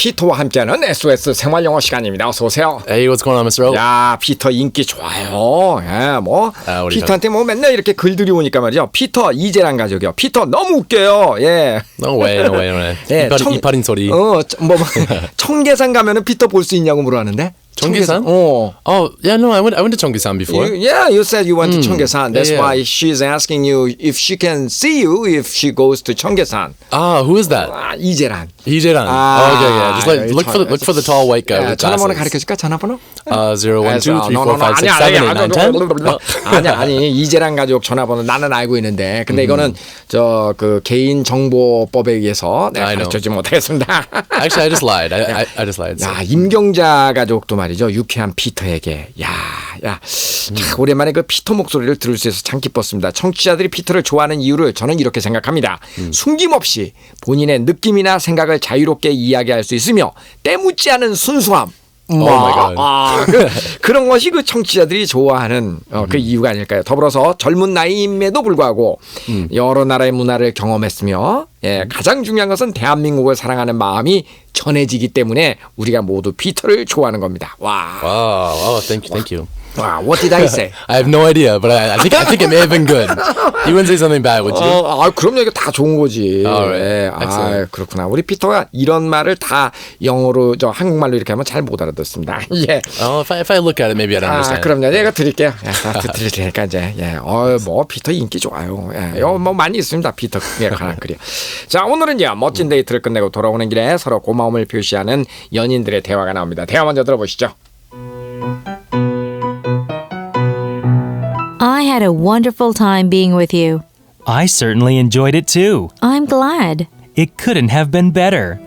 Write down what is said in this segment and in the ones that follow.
피터와 함께하는 SOS 생활 영어 시간입니다. 어서 오세요. Hey, what's going on, Mr. O? 야, 피터 인기 좋아요. 예, 뭐 아, 우리 피터한테 뭐 맨날 이렇게 글들이 오니까 말이죠. 피터 이재란 가족이요. 피터 너무 웃겨요. 예. No way, no way, no way. 예, 이빨, 청- 이빨인 소리. 어, 뭐 청계산 가면은 피터 볼 수 있냐고 물어봤는데. 청계산? 어. Oh, yeah, no, I went, I went to Cheongsan before. You, yeah, you said you went to 청계산. That's yeah, yeah. why she's asking you if she can see you if she goes to 청계산. Ah, who is that? 아, 이재란. Ijeran. 아, oh, okay, yeah. Just like, look for the look for the tall white guy 야, with 전화번호 glasses. 가르쳐 줄까? 전화번호? Uh, zero one two three no, four no, no. five six 아니야, seven 아니야, 아니 이재란 가족 전화번호 나는 알고 있는데 근데 이거는 저 그 개인 정보법에 의해서 내가. 가르쳐주지 못하겠습니다. Actually, I just lied. I, I, I just lied. 야 임경자 가족도 말이 죠 유쾌한 피터에게 야야 오랜만에 그 피터 목소리를 들을 수 있어서 참 기뻤습니다. 청취자들이 피터를 좋아하는 이유를 저는 이렇게 생각합니다. 숨김없이 본인의 느낌이나 생각을 자유롭게 이야기할 수 있으며 때묻지 않은 순수함. 뭐, my God. 아, 그, 그런 것이 그 청취자들이 좋아하는 어, 그 이유가 아닐까요? 더불어서 젊은 나이임에도 불구하고 여러 나라의 문화를 경험했으며 예, 가장 중요한 것은 대한민국을 사랑하는 마음이 전해지기 때문에 우리가 모두 피터를 좋아하는 겁니다. 와, Oh, oh, thank you, thank you. 와, what did I say? I have no idea, but I, I think I think it may have been good. You wouldn't say something bad, would you? 어, 아, 그럼요. 이거 다 좋은 거지. Alright. 예, 아, Excellent. 그렇구나. 우리 피터가 이런 말을 다 영어로, 저 한국말로 이렇게 하면 잘 못 알아듣습니다. 예. Oh, if I if I look at it, maybe I 아, understand. 그럼요. 내가 드릴게요. 예, 다 드릴 테니까 이제. 예. 어, 뭐 피터 인기 좋아요. 예. 요, 뭐 많이 있습니다. 피터에 관한 글이. 자, 오늘은요. 멋진 데이트를 끝내고 돌아오는 길에 서로 고마움을 표시하는 연인들의 대화가 나옵니다. 대화 먼저 들어보시죠. I had a wonderful time being with you. I certainly enjoyed it too. I'm glad. It couldn't have been better.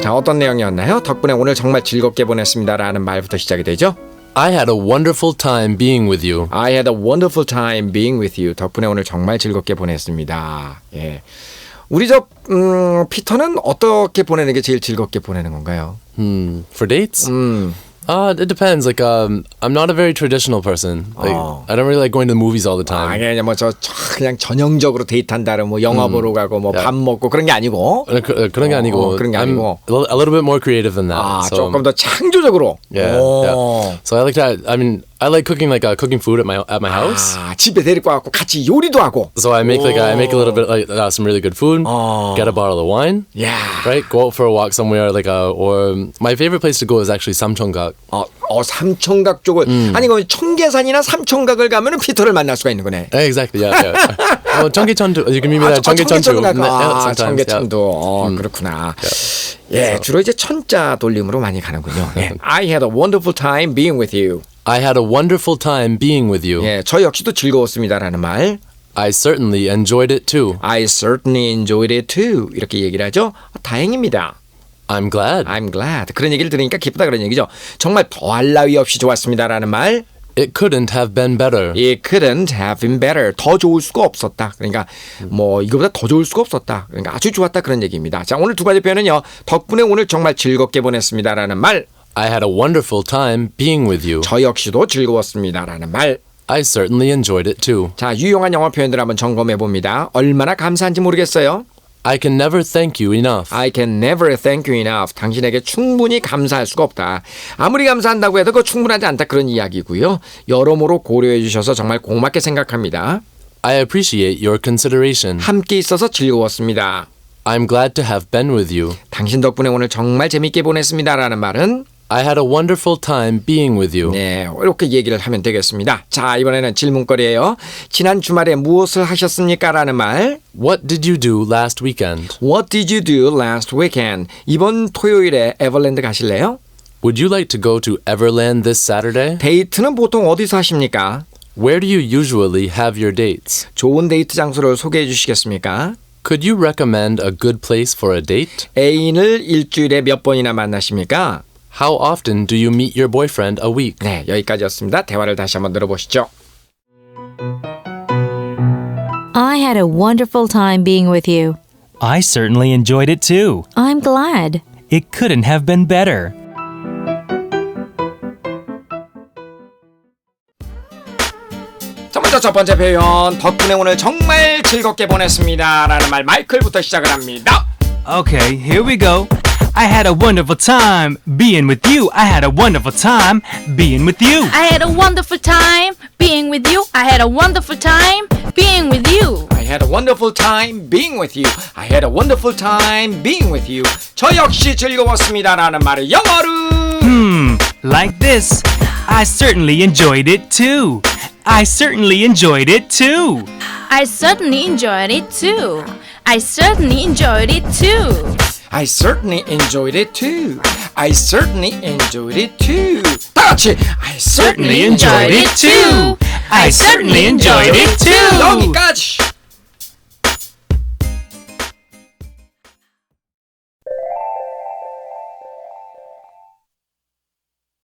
자, 어떤 내용이었나요? 덕분에 오늘 정말 즐겁게 보냈습니다라는 말부터 시작이 되죠. I had a wonderful time being with you. I had a wonderful time being with you. 덕분에 오늘 정말 즐겁게 보냈습니다. 예. 우리 저 음, 피터는 어떻게 보내는 게 제일 즐겁게 보내는 건가요? Hmm. For dates? 음. Uh, it depends. Like, um, I'm not a very traditional person. Like, Oh. I don't really like going to the movies all the 아, time. 그냥 뭐저 그냥 전형적으로 데이트한다는 뭐 영화 보러 가고 뭐 밥 먹고 그런 게 아니고 어, 그- 어, 그런 게 어, 아니고 그런 게 I'm 아니고. a little- a little bit more creative than that. 아, so, 조금 더 창조적으로. yeah, 오. yeah. So I like that. I mean, I like cooking like uh, cooking food at my at my house. 아, 집에 데리고 와갖고 같이 요리도 하고. So I make like I make a little bit like uh, some really good food. Oh. Get a bottle of wine. 야. Right, go out for a walk somewhere like uh, or my favorite place to go is actually Samcheonggak. 어, 어 삼청각 쪽을 아니 그럼 청계산이나 삼청각을 가면은 피터를 만날 수가 있는 거네. Exactly, yeah, yeah. oh, too. You can meet me 아, there. 청- 아, Cheonggyecheon too. 청계천 가. Yeah, 아, sometimes, yeah. 청계천도 어, 그렇구나. 예, 주로 이제 천자 돌림으로 많이 가는군요. 예. I had a wonderful time being with you. I had a wonderful time being with you. 예, 저 역시도 즐거웠습니다라는 말. I certainly enjoyed it too. I certainly enjoyed it too. 이렇게 얘기를 하죠. 어, 다행입니다. I'm glad. I'm glad. 그런 얘기를 들으니까 기쁘다 그런 얘기죠. 정말 더할 나위 없이 좋았습니다라는 말. It couldn't have been better. It couldn't have been better. 더 좋을 수가 없었다. 그러니까 뭐 이거보다 더 좋을 수가 없었다. 그러니까 아주 좋았다 그런 얘기입니다. 자, 오늘 두 가지 표현은요. 덕분에 오늘 정말 즐겁게 보냈습니다라는 말. I had a wonderful time being with you. 저 역시도 즐거웠습니다라는 말. I certainly enjoyed it too. 자, 유용한 영어 표현들 한번 점검해 봅니다. 얼마나 감사한지 모르겠어요. I can never thank you enough. I can never thank you enough. 당신에게 충분히 감사할 수가 없다. 아무리 감사한다고 해도 그 충분하지 않다 그런 이야기고요. 여러모로 고려해 주셔서 정말 고맙게 생각합니다. I appreciate your consideration. 함께 있어서 즐거웠습니다. I'm glad to have been with you. 당신 덕분에 오늘 정말 재밌게 보냈습니다라는 말은 I had a wonderful time being with you. 네, 이렇게 얘기를 하면 되겠습니다. 자, 이번에는 질문거리예요. 지난 주말에 무엇을 하셨습니까? 라는 말. What did you do last weekend? What did you do last weekend? 이번 토요일에 에버랜드 가실래요? Would you like to go to Everland this Saturday? 데이트는 보통 어디서 하십니까? Where do you usually have your dates? 좋은 데이트 장소를 소개해 주시겠습니까? Could you recommend a good place for a date? 애인을 일주일에 몇 번이나 만나십니까? How often do you meet your boyfriend a week? 네, 여기까지였습니다. 대화를 다시 한번 들어보시죠. I had a wonderful time being with you. I certainly enjoyed it too. I'm glad. It couldn't have been better. 자, 먼저 첫 번째 표현. 덕분에 오늘 정말 즐겁게 보냈습니다. 라는 말 마이클부터 시작을 합니다. Okay, here we go. I had a wonderful time being with you. I had a wonderful time being with you. I had a wonderful time being with you. I had a wonderful time being with you. I had a wonderful time being with you. I had a wonderful time being with you. 저 역시 즐거웠습니다라는 말을 영어로 Hmm, like this. I certainly enjoyed it too. I certainly enjoyed it too. I certainly enjoyed it too. I certainly enjoyed it too. I certainly enjoyed it too. I certainly enjoyed it too. 다 같이 I certainly enjoyed it too. I certainly enjoyed it too. 여기까지.